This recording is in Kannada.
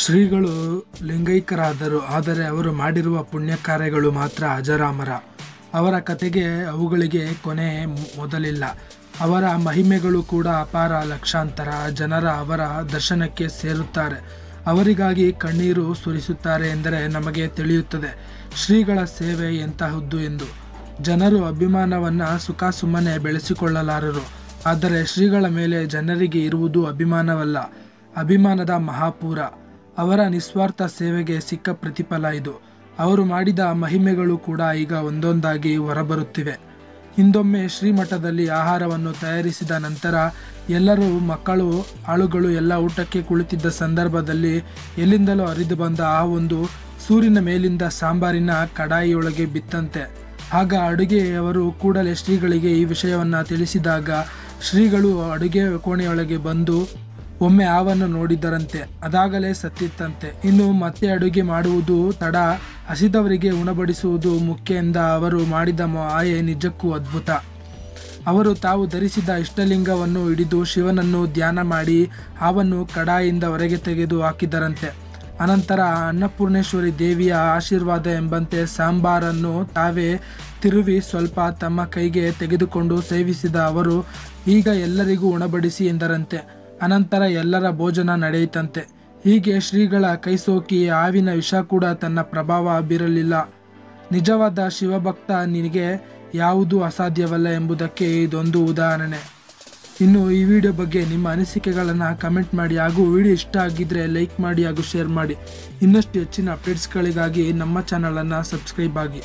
ಶ್ರೀಗಳು ಲಿಂಗೈಕ್ಯರಾದರು ಆದರೆ ಅವರು ಮಾಡಿರುವ ಪುಣ್ಯ ಕಾರ್ಯಗಳು ಮಾತ್ರ ಅಜರಾಮರ. ಅವರ ಕತೆಗೆ ಅವುಗಳಿಗೆ ಕೊನೆ ಮೊದಲಿಲ್ಲ. ಅವರ ಮಹಿಮೆಗಳು ಕೂಡ ಅಪಾರ ಲಕ್ಷಾಂತರ. ಜನರ ಅವರ ದರ್ಶನಕ್ಕೆ ಸೇರುತ್ತಾರೆ. ಅವರಿಗಾಗಿ ಕಣ್ಣೀರು ಸುರಿಸುತ್ತಾರೆ ಎಂದರೆ ನಮಗೆ ತಿಳಿಯುತ್ತದೆ. ಶ್ರೀಗಳ ಸೇವೆ ಎಂತಹದ್ದು ಎಂದು. ಜನರು ಅಭಿಮಾನವನ್ನು ಸುಖ ಸುಮ್ಮನೆ ಬೆಳೆಸಿಕೊಳ್ಳಲಾರರು. ಆದರೆ ಶ್ರೀಗಳ ಮೇಲೆ ಜನರಿಗೆ ಇರುವುದು ಅಭಿಮಾನವಲ್ಲ. ಅಭಿಮಾನದ ಮಹಾಪೂರ. ಅವರ ನಿಸ್ವಾರ್ಥ ಸೇವೆಗೆ ಸಿಕ್ಕ ಪ್ರತಿಫಲ ಇದು. ಅವರು ಮಾಡಿದ ಮಹಿಮೆಗಳು ಕೂಡ ಈಗ ಒಂದೊಂದಾಗಿ ಹೊರಬರುತ್ತಿವೆ. ಹಿಂದೊಮ್ಮೆ ಶ್ರೀಮಠದಲ್ಲಿ ಆಹಾರವನ್ನು ತಯಾರಿಸಿದ ನಂತರ ಎಲ್ಲರೂ ಮಕ್ಕಳು, ಆಳುಗಳು ಎಲ್ಲ ಊಟಕ್ಕೆ ಕುಳಿತಿದ್ದ ಸಂದರ್ಭದಲ್ಲಿ ಎಲ್ಲಿಂದಲೋ ಹರಿದು ಬಂದ ಆ ಒಂದು ಸೂರಿನ ಮೇಲಿಂದ ಸಾಂಬಾರಿನ ಕಡಾಯಿಯೊಳಗೆ ಬಿತ್ತಂತೆ. ಆಗ ಅಡುಗೆಯವರು ಕೂಡಲೇ ಶ್ರೀಗಳಿಗೆ ಈ ವಿಷಯವನ್ನು ತಿಳಿಸಿದಾಗ ಶ್ರೀಗಳು ಅಡುಗೆ ಕೋಣೆಯೊಳಗೆ ಬಂದು ಒಮ್ಮೆ ಹಾವನ್ನು ನೋಡಿದರಂತೆ ಅದಾಗಲೇ ಸತ್ತಿತ್ತಂತೆ. ಇನ್ನು ಮತ್ತೆ ಅಡುಗೆ ಮಾಡುವುದು ತಡ, ಹಸಿದವರಿಗೆ ಉಣಬಡಿಸುವುದು ಮುಖ್ಯ ಎಂದ ಅವರು ಮಾಡಿದ ಆಯೆ ನಿಜಕ್ಕೂ ಅದ್ಭುತ. ಅವರು ತಾವು ಧರಿಸಿದ ಇಷ್ಟಲಿಂಗವನ್ನು ಹಿಡಿದು ಶಿವನನ್ನು ಧ್ಯಾನ ಮಾಡಿ ಹಾವನ್ನು ಕಡಾಯಿಂದ ಹೊರಗೆ ತೆಗೆದು ಹಾಕಿದರಂತೆ ಅನಂತರ ಅನ್ನಪೂರ್ಣೇಶ್ವರಿ ದೇವಿಯ ಆಶೀರ್ವಾದ ಎಂಬಂತೆ ಸಾಂಬಾರನ್ನು ತಾವೇ ತಿರುವಿ ಸ್ವಲ್ಪ ತಮ್ಮ ಕೈಗೆ ತೆಗೆದುಕೊಂಡು ಸೇವಿಸಿದ ಅವರು, ಈಗ ಎಲ್ಲರಿಗೂ ಉಣಬಡಿಸಿ ಎಂದರಂತೆ. ಅನಂತರ ಎಲ್ಲರ ಭೋಜನ ನಡೆಯಿತಂತೆ. ಹೀಗೆ ಶ್ರೀಗಳ ಕೈಸೋಕಿ ಹಾವಿನ ವಿಷ ಕೂಡ ತನ್ನ ಪ್ರಭಾವ ಬೀರಲಿಲ್ಲ. ನಿಜವಾದ ಶಿವಭಕ್ತ ನಿನಗೆ ಯಾವುದೂ ಅಸಾಧ್ಯವಲ್ಲ ಎಂಬುದಕ್ಕೆ ಇದೊಂದು ಉದಾಹರಣೆ. ಇನ್ನು ಈ ವಿಡಿಯೋ ಬಗ್ಗೆ ನಿಮ್ಮ ಅನಿಸಿಕೆಗಳನ್ನು ಕಮೆಂಟ್ ಮಾಡಿ ಹಾಗೂ ವಿಡಿಯೋ ಇಷ್ಟ ಆಗಿದ್ದರೆ ಲೈಕ್ ಮಾಡಿ ಹಾಗೂ ಶೇರ್ ಮಾಡಿ. ಇನ್ನಷ್ಟು ಹೆಚ್ಚಿನ ಅಪ್ಡೇಟ್ಸ್ಗಳಿಗಾಗಿ ನಮ್ಮ ಚಾನಲನ್ನು ಸಬ್ಸ್ಕ್ರೈಬ್ ಆಗಿ.